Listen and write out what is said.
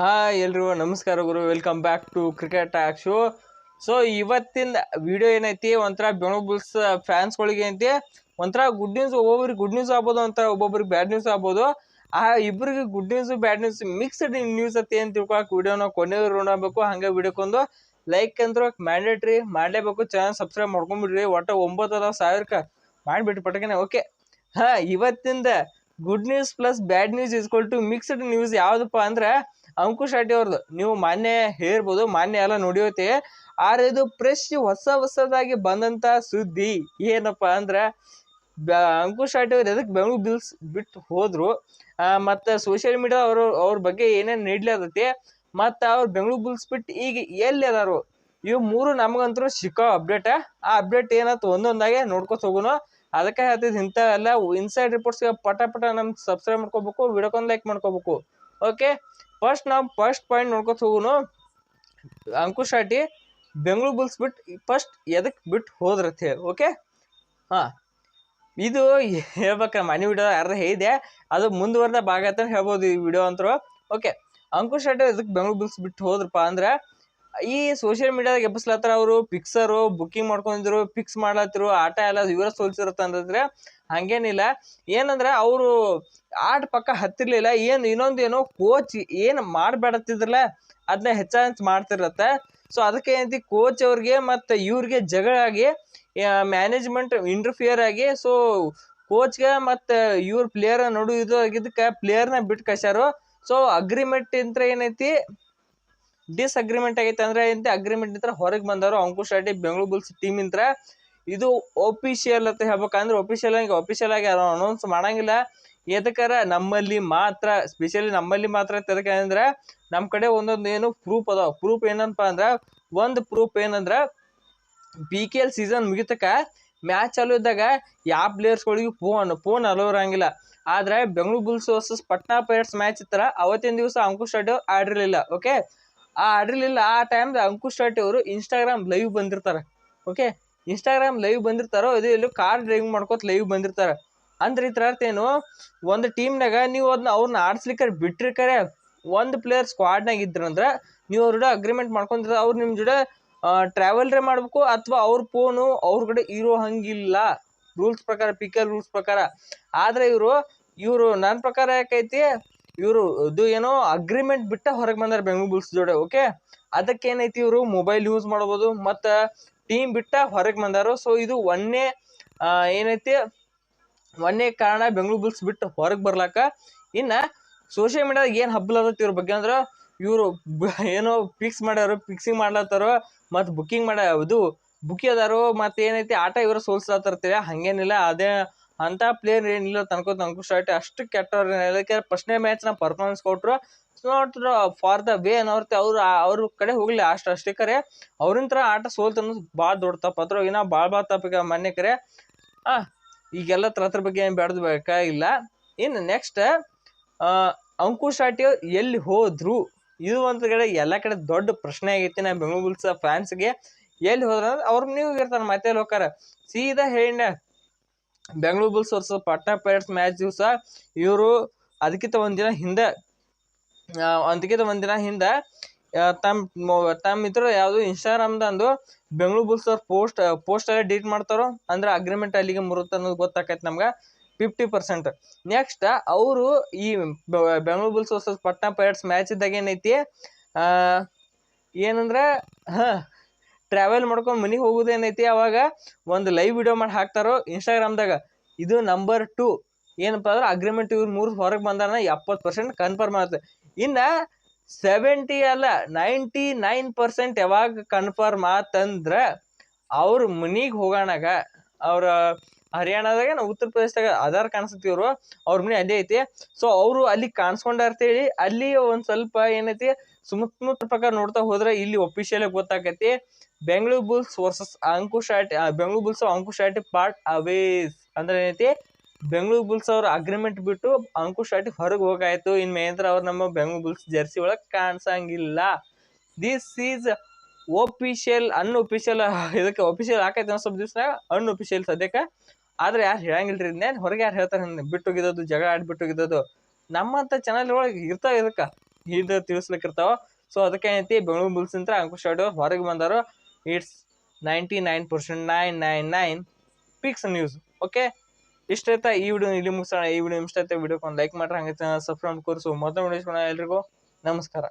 Hi ಎಲ್ರಿಗೂ, ನಮಸ್ಕಾರ ಗುರು. Welcome back to cricket show so ಇವತ್ತಿನ ವಿಡಿಯೋ ಏನೈತಿ? ಒಂಥರ ಬೆಂಗಳೂರು ಬುಲ್ಸ್ ಫ್ಯಾನ್ಸ್ಗಳಿಗೆ ಐತಿ. ಒಂಥರ ಗುಡ್ ನ್ಯೂಸ್ ಒಬ್ಬೊಬ್ರಿಗೆ ಗುಡ್ ನ್ಯೂಸ್ ಆಗ್ಬೋದು ಅಂತ ಒಬ್ಬೊಬ್ರಿಗೆ ಬ್ಯಾಡ್ ನ್ಯೂಸ್ ಆಗ್ಬೋದು. ಆ ಇಬ್ಬರಿಗೆ good news bad news mixed news ಅತಿ ಏನು ತಿಳ್ಕೊಳಕ್ಕೆ ವಿಡಿಯೋನ ಕೊನೆಯವ್ರು ನೋಡಬೇಕು ವಿಡಿಯೋ ವಿಡಿಯೋಕ್ಕೊಂದು ಲೈಕ್ ಅಂದ್ರೆ ಮ್ಯಾಂಡೇಟ್ರಿ ಮಾಡಲೇಬೇಕು. ಚೆನ್ನಾಗಿ ಸಬ್ಸ್ಕ್ರೈಬ್ ಮಾಡ್ಕೊಂಡ್ಬಿಡ್ರಿ ಒಟ್ಟು ಒಂಬತ್ತು ಸಾವಿರಕ್ಕೆ ಮಾಡಿಬಿಟ್ಟು ಪಟಕನೆ. ಓಕೆ ಹಾಂ, ಇವತ್ತಿಂದ good news plus bad news is equal to mixed news ಯಾವುದಪ್ಪ ಅಂದ್ರೆ ಅಂಕುಶ್ ಶೆಟ್ಟಿ ಅವ್ರದ್ದು ನೀವು ಮಾನ್ಯ ಹೇಳ್ಬೋದು, ಮಾನ್ಯ ಎಲ್ಲ ನೋಡಿಯೋತಿ ಆದ್ರೆ ಇದು ಫ್ರೆಶ್ ಹೊಸ ಹೊಸದಾಗಿ ಬಂದಂತ ಸುದ್ದಿ. ಏನಪ್ಪ ಅಂದ್ರೆ ಅಂಕುಶ್ ಶೆಟ್ಟಿ ಅವ್ರು ಎದಕ್ಕೆ ಬೆಂಗಳೂರು ಬಿಲ್ಸ್ ಬಿಟ್ಟು ಹೋದ್ರು? ಮತ್ತೆ ಸೋಷಿಯಲ್ ಮೀಡಿಯಾ ಅವರು, ಅವ್ರ ಬಗ್ಗೆ ಏನೇನು ನೀಡ್ಲತೈತಿ ಮತ್ತು ಅವ್ರು ಬೆಂಗಳೂರು ಬುಲ್ಸ್ ಬಿಟ್ಟು ಈಗ ಎಲ್ಲಿ ಅದಾರು? ಇವು ಮೂರು ನಮಗಂತೂ ಸಿಕ್ಕೋ ಅಪ್ಡೇಟ್ ಆ? ಅಪ್ಡೇಟ್ ಏನತ್ತು ಒಂದೊಂದಾಗೆ ನೋಡ್ಕೊತ ಹೋಗುನು? ಅದಕ್ಕೆ ಹೇಳ್ತಿದ್ ಇಂಥ ಎಲ್ಲ ಇನ್ಸೈಡ್ ರಿಪೋರ್ಟ್ಸ್ಗೆ ಪಟ ಪಟ ನಮ್ಗೆ ಸಬ್ಸ್ಕ್ರೈಬ್ ಮಾಡ್ಕೋಬೇಕು ವಿಡಿಯೋಕೊಂದು ಲೈಕ್ ಮಾಡ್ಕೋಬೇಕು. ಓಕೆ ಫಸ್ಟ್ ನಾವು ಫಸ್ಟ್ ಪಾಯಿಂಟ್ ನೋಡ್ಕೊತ ಹೋಗುನು. ಅಂಕುಶ್ ಶೆಟ್ಟಿ ಬೆಂಗಳೂರು ಬುಲ್ಸ್ ಬಿಟ್ಟು ಫಸ್ಟ್ ಎದಕ್ಕೆ ಬಿಟ್ಟು ಹೋದ್ರತ್ತೆ ಓಕೆ ಹಾಂ. ಇದು ಹೇಳ್ಬೇಕ ಮನೆ ವಿಡಿಯೋ ಯಾರು ಹೇಳಿದೆ ಅದು ಮುಂದುವರೆದ ಭಾಗ ಅಂತ ಹೇಳ್ಬೋದು ಈ ವಿಡಿಯೋ ಅಂತರೂ ಓಕೆ ಅಂಕುಶ್ ಶೆಟ್ಟಿ ಎದಕ್ಕೆ ಬೆಂಗಳೂರು ಬುಲ್ಸ್ ಬಿಟ್ಟು ಹೋದ್ರಪ್ಪ ಅಂದ್ರೆ ಈ ಸೋಷಿಯಲ್ ಮೀಡಿಯಾದಾಗ ಎಬ್ಬಿಸ್ಲತ್ತಾರ ಅವರು? ಪಿಕ್ಸರು ಬುಕ್ಕಿಂಗ್ ಮಾಡ್ಕೊಂಡಿದ್ರು ಫಿಕ್ಸ್ ಮಾಡ್ಲತ್ತಿರು, ಆಟ ಎಲ್ಲ ಇವರ ಸೋಲ್ಸಿರತ್ತ ಅಂತಂದ್ರೆ ಹಂಗೇನಿಲ್ಲ. ಏನಂದ್ರೆ ಅವರು ಆಟ ಪಕ್ಕ ಹತ್ತಿರ್ಲಿಲ್ಲ, ಏನು ಇನ್ನೊಂದು ಏನೋ ಕೋಚ್ ಏನು ಮಾಡಬೇಡತ್ತಿದ್ರಲ್ಲ ಅದನ್ನ ಹೆಚ್ಚಾಗಿ ಮಾಡ್ತಿರತ್ತೆ. ಸೊ ಅದಕ್ಕೆ ಏನಂತಿ ಕೋಚ್ ಅವ್ರಿಗೆ ಮತ್ತು ಇವ್ರಿಗೆ ಜಗಳ ಆಗಿ ಮ್ಯಾನೇಜ್ಮೆಂಟ್ ಇಂಟರ್ಫಿಯರ್ ಆಗಿ ಸೊ ಕೋಚ್ಗೆ ಮತ್ತು ಇವ್ರ ಪ್ಲೇಯರ್ ನಡು ಇದು ಆಗಿದ್ದಕ್ಕೆ ಪ್ಲೇಯರ್ನ ಬಿಟ್ಟು ಕಳ್ಸ್ಯಾರು. ಸೊ ಅಗ್ರಿಮೆಂಟ್ ಅಂತ ಏನೈತಿ ಡಿಸ್ಅಗ್ರಿಮೆಂಟ್ ಆಗೈತೆ ಅಂದ್ರೆ ಇಂಥ ಅಗ್ರಿಮೆಂಟ್ ಇದ್ರೆ ಹೊರಗೆ ಬಂದವರು ಅಂಕುಶ್ ರೆಡ್ಡಿ ಬೆಂಗಳೂರು ಬುಲ್ಸ್ ಟೀಮ್ ಇಂತ್ರ ಇದು ಒಫಿಷಿಯಲ್ ಅಂತ ಹೇಳ್ಬೇಕಂದ್ರೆ ಒಫಿಷಿಯಲ್ ಆಗಿ ಒಫಿಷಿಯಲ್ ಆಗಿ ಅನೌನ್ಸ್ ಮಾಡಂಗಿಲ್ಲ. ಎದಕ್ಕಾರ ನಮ್ಮಲ್ಲಿ ಮಾತ್ರ ಸ್ಪೆಷಲಿ ನಮ್ಮಲ್ಲಿ ಮಾತ್ರ ಎದಕ್ಕೆ ಅಂದ್ರೆ ನಮ್ಮ ಕಡೆ ಒಂದೊಂದು ಏನು ಪ್ರೂಫ್ ಅದಾವ. ಪ್ರೂಫ್ ಏನಪ್ಪ ಅಂದ್ರೆ ಒಂದು ಪ್ರೂಫ್ ಏನಂದ್ರೆ ಪಿ ಕೆ ಎಲ್ ಸೀಸನ್ ಮುಗಿತಕ ಮ್ಯಾಚ್ ಚಾಲು ಇದ್ದಾಗ ಯಾವ ಪ್ಲೇಯರ್ಸ್ಗಳಿಗೆ ಫೋನ್ ಫೋನ್ ಅಲೋ ಇರಂಗಿಲ್ಲ. ಆದ್ರೆ Bengaluru bulls versus Patna pirates match ಇತ್ತರ, ಅವತ್ತಿನ ದಿವಸ ಅಂಕುಶ್ ರೆಡ್ಡಿ ಆಡಿರ್ಲಿಲ್ಲ ಓಕೆ ಆ ಆಡಿರ್ಲಿಲ್ಲ ಆ ಟೈಮ್ ಅಂಕುಶ್ ಶೆಟ್ಟಿ ಅವರು ಇನ್ಸ್ಟಾಗ್ರಾಮ್ ಲೈವ್ ಬಂದಿರ್ತಾರೆ. ಓಕೆ ಇನ್ಸ್ಟಾಗ್ರಾಮ್ ಲೈವ್ ಬಂದಿರ್ತಾರೋ, ಇದು ಇಲ್ಲಿ ಕಾರ್ ಡ್ರೈವಿಂಗ್ ಮಾಡ್ಕೋತ ಲೈವ್ ಬಂದಿರ್ತಾರೆ. ಅಂದ್ರೆ ಇದ್ರ ಅರ್ಥ ಏನು? ಒಂದು ಟೀಮ್ನಾಗ ನೀವು ಅದನ್ನ ಅವ್ರನ್ನ ಆಡ್ಸ್ಲಿಕ್ಕೆ ಬಿಟ್ಟಿರ್ಕರೆ ಒಂದು ಪ್ಲೇಯರ್ ಸ್ಕ್ವಾಡ್ನಾಗ ಇದ್ರಂದ್ರೆ ನೀವು ಅವ್ರ ಜೊತೆ ಅಗ್ರಿಮೆಂಟ್ ಮಾಡ್ಕೊಂಡಿರ ಅವ್ರು ನಿಮ್ಮ ಜೊತೆ ಟ್ರಾವೆಲ್ರೇ ಮಾಡಬೇಕು ಅಥವಾ ಅವ್ರ ಫೋನು ಅವ್ರ ಕಡೆ ಇರೋ ಹಂಗಿಲ್ಲ. ರೂಲ್ಸ್ ಪ್ರಕಾರ ಪಿಕಲ್ ರೂಲ್ಸ್ ಪ್ರಕಾರ. ಆದರೆ ಇವರು ಇವರು ನನ್ನ ಪ್ರಕಾರ ಯಾಕೈತಿ? ಇವರು ಇದು ಏನೋ ಅಗ್ರಿಮೆಂಟ್ ಬಿಟ್ಟ ಹೊರಗೆ ಬಂದಾರೆ ಬೆಂಗಳೂರು ಬುಲ್ಸ್ ಜೋಡೆ ಓಕೆ ಅದಕ್ಕೆ ಏನೈತಿ ಇವರು? ಮೊಬೈಲ್ ಯೂಸ್ ಮಾಡ್ಬೋದು, ಮತ್ತು ಟೀಮ್ ಬಿಟ್ಟ ಹೊರಗೆ ಬಂದಾರು. ಸೊ ಇದು ಒಂದೇ ಏನೈತಿ? ಒಂದೇ ಕಾರಣ ಬೆಂಗಳೂರು ಬುಲ್ಸ್ ಬಿಟ್ಟು ಹೊರಗೆ ಬರ್ಲಾಕ. ಇನ್ನು ಸೋಷಿಯಲ್ ಮೀಡಿಯಾದಾಗ ಏನು ಹಬ್ಬಲತ್ತ ಇವ್ರ ಬಗ್ಗೆ ಅಂದ್ರೆ, ಇವರು ಏನೋ ಫಿಕ್ಸ್ ಮಾಡ್ಯಾರು ಫಿಕ್ಸಿಂಗ್ ಮಾಡ್ಲತ್ತಾರೋ ಮತ್ತು ಬುಕ್ಕಿಂಗ್ ಮಾಡ ಇದು ಬುಕ್ ಅದಾರು ಮತ್ತು ಏನೈತಿ, ಆಟ ಇವರು ಸೋಲ್ಸ್ಲತ್ತಿರ್ತೀವಿ ಹಂಗೇನಿಲ್ಲ. ಅದೇ ಅಂಥ ಪ್ಲೇಯರ್ ಏನಿಲ್ಲ ತನ್ಕೋತ ಅಂಕುಶ್ ಸ್ಟಾರ್ಟ್ ಅಷ್ಟು ಕೆಟ್ಟವ್ರು ಪ್ರಶ್ನೆ ಫಸ್ಟ್ನೇ ಮ್ಯಾಚ್ನ ಪರ್ಫಾರ್ಮೆನ್ಸ್ ಕೊಟ್ಟರು ನಾಟ್ ಫಾರ್ ದ ವೇ ಅನ್ನೋರ್ತಿ ಅವ್ರು ಅವ್ರ ಕಡೆ ಹೋಗ್ಲಿ ಅಷ್ಟು ಅಷ್ಟೇ ಕರೆ. ಅವ್ರಿನ ಥರ ಆಟ ಸೋಲ್ತು ಅನ್ನೋದು ಭಾಳ ದೊಡ್ಡ ತಪ್ಪು. ಅದ್ರ ಇನ್ನೂ ಭಾಳ ಭಾಳ ತಪ್ಪಿಗೆ ಮೊನ್ನೆ ಕರೆ. ಈಗೆಲ್ಲ ತರ ಬಗ್ಗೆ ಏನು ಬೇಡದು ಬೇಕಾಗಿಲ್ಲ. ಇನ್ನು ನೆಕ್ಸ್ಟ್ ಅಂಕುಶ್ ಶಾಟಿ ಎಲ್ಲಿ ಹೋದ್ರು? ಇದು ಒಂದು ಕಡೆ ಎಲ್ಲ ಕಡೆ ದೊಡ್ಡ ಪ್ರಶ್ನೆ ಆಗೈತಿ ನಾ ಬೆಂಗಳೂರು ಬುಲ್ಸ್ ಫ್ಯಾನ್ಸ್ಗೆ ಎಲ್ಲಿ ಹೋದ್ರೆ ಅವ್ರ ನೀವು ಇರ್ತಾರೆ ಮತ್ತೆ ಹೋಗಾರ ಸೀದಾ ಹೇಳಿನ Bengaluru bulls versus Patna pirates match ದಿವಸ ಇವರು ಅದಕ್ಕಿಂತ ಒಂದಿನ ಹಿಂದೆ ಅದಕ್ಕಿಂತ ಒಂದಿನ ಹಿಂದೆ ತಮ್ಮ ತಮ್ಮ ಇದ್ರ ಯಾವುದು ಇನ್ಸ್ಟಾಗ್ರಾಮ್ದಂದು ಬೆಂಗಳೂರು ಬುಲ್ಸ್ ಅವ್ರ ಪೋಸ್ಟ್ ಪೋಸ್ಟ್ ಎಲ್ಲ ಡಿಲೀಟ್ ಮಾಡ್ತಾರೋ ಅಂದ್ರೆ ಅಗ್ರಿಮೆಂಟ್ ಅಲ್ಲಿಗೆ ಮುರುತ್ತೆ ಅನ್ನೋದು ಗೊತ್ತಾಕೈತೆ ನಮ್ಗೆ ಫಿಫ್ಟಿ ಪರ್ಸೆಂಟ್ ನೆಕ್ಸ್ಟ್ ಅವರು ಈ Bengaluru bulls versus Patna pirates match ಇದ್ದಾಗ ಏನೈತಿ ಏನಂದ್ರೆ, ಹಾಂ ಟ್ರಾವೆಲ್ ಮಾಡ್ಕೊಂಡು ಮನೆಗೆ ಹೋಗೋದು ಏನೈತಿ? ಅವಾಗ ಒಂದು ಲೈವ್ ವಿಡಿಯೋ ಮಾಡಿ ಹಾಕ್ತಾರೋ ಇನ್ಸ್ಟಾಗ್ರಾಮ್ದಾಗ ಇದು ನಂಬರ್ ಟು ಏನಪ್ಪ ಅಂದ್ರೆ ಅಗ್ರಿಮೆಂಟ್ ಇವ್ರು ಮೂರು ಹೊರಗೆ ಬಂದಾನ ಎಪ್ಪತ್ತು ಪರ್ಸೆಂಟ್ ಕನ್ಫರ್ಮ್ ಆಗುತ್ತೆ. ಇನ್ನು ಸೆವೆಂಟಿ ಅಲ್ಲ ನೈಂಟಿ ನೈನ್ ಪರ್ಸೆಂಟ್ ಯಾವಾಗ ಕನ್ಫರ್ಮ್ ಆತಂದ್ರೆ ಅವ್ರ ಮನಿಗೆ ಹೋಗೋಣಾಗ, ಅವ್ರ ಹರಿಯಾಣದಾಗ ನಾವು ಉತ್ತರ ಪ್ರದೇಶದಾಗ ಆಧಾರ್ ಕಾಣಿಸ್ತೈತಿ ಇವರು ಅವ್ರ ಮನೆ ಅದೇ ಐತಿ. ಸೊ ಅವರು ಅಲ್ಲಿ ಕಾಣಿಸ್ಕೊಂಡಾರ್ತೇಳಿ ಅಲ್ಲಿ ಒಂದು ಸ್ವಲ್ಪ ಏನೈತಿ ಸುಮುತ್ತ ಪ್ರಕಾರ ನೋಡ್ತಾ ಹೋದ್ರೆ ಇಲ್ಲಿ ಒಫಿಷಿಯಲ್ ಗೊತ್ತಾಕೈತಿ ಬೆಂಗಳೂರು ಬುಲ್ಸ್ ವರ್ಸಸ್ ಅಂಕುಶ್ ಆಟ ಬೆಂಗಳೂರು ಬುಲ್ಸ್ ಅಂಕುಶ್ ಆಟಿ ಪಾರ್ಟ್ ಅವೇಸ್ ಅಂದ್ರೆ ಏನೈತಿ ಬೆಂಗಳೂರು ಬುಲ್ಸ್ ಅವ್ರ ಅಗ್ರಿಮೆಂಟ್ ಬಿಟ್ಟು ಅಂಕುಶ್ ಆಟಿ ಹೊರಗೆ ಹೋಗಾಯ್ತು. ಇನ್ ಮಹೇಂದ್ರ ಅವ್ರು ನಮ್ಮ ಬೆಂಗಳೂರು ಬುಲ್ಸ್ ಜರ್ಸಿ ಒಳಗೆ ಕಾಣಿಸಂಗಿಲ್ಲ. ದಿಸ್ ಈಸ್ ಒಫಿಷಿಯಲ್ ಅನ್ಒಫಿಷಿಯಲ್ ಇದಕ್ಕೆ ಒಫಿಷಿಯಲ್ ಹಾಕೈತೆ ಅನ್ನೋ ಸ್ವಲ್ಪ ದಿವಸ ಅನ್ಒಫಿಷಿಯಲ್ ಸದ್ಯಕ್ಕೆ. ಆದ್ರೆ ಯಾರು ಹೇಳಂಗಿಲ್ರಿ, ಇನ್ನೇನು ಹೊರಗೆ ಯಾರು ಹೇಳ್ತಾರೆ ಬಿಟ್ಟು ಹೋಗಿದ್ದು ಜಗಳ ಆಡಿ ಬಿಟ್ಟು ಹೋಗಿದ್ದು ನಮ್ಮಂಥ ಚಾನಲ್ ಒಳಗೆ ಇರ್ತಾವ ಇದಕ್ಕೆ. ಇದು ತಿಳಿಸ್ಲಿಕ್ಕಿರ್ತಾವ ಸೊ ಅದಕ್ಕೆ ಏನೈತಿ, ಬೆಂಗಳೂರು ಬುಲ್ಸ್ ಅಂತ ಅಂಕುಶ್ ಅಡು ಹೊರಗೆ ಬಂದಾರು. It's ninety nine percent nine nine nine fix news okay ಇಷ್ಟೈತೆ ಈ ವಿಡಿಯೋ ಇಲ್ಲಿ ಮುಗಿಸೋಣ. ಈ ವಿಡಿಯೋ ಇಷ್ಟ ಆಯ್ತಾ ವಿಡಿಯೋಕ್ಕೆ ಒಂದು ಲೈಕ್ ಮಾಡ್ರಿ. ಹಂಗೆ ಸಬ್ಸ್ಕ್ರೈಬ್ ಕೋರ್ಸು ಮೊದಲ ವಿಡಿಯೋ ಎಲ್ರಿಗೂ. ನಮಸ್ಕಾರ.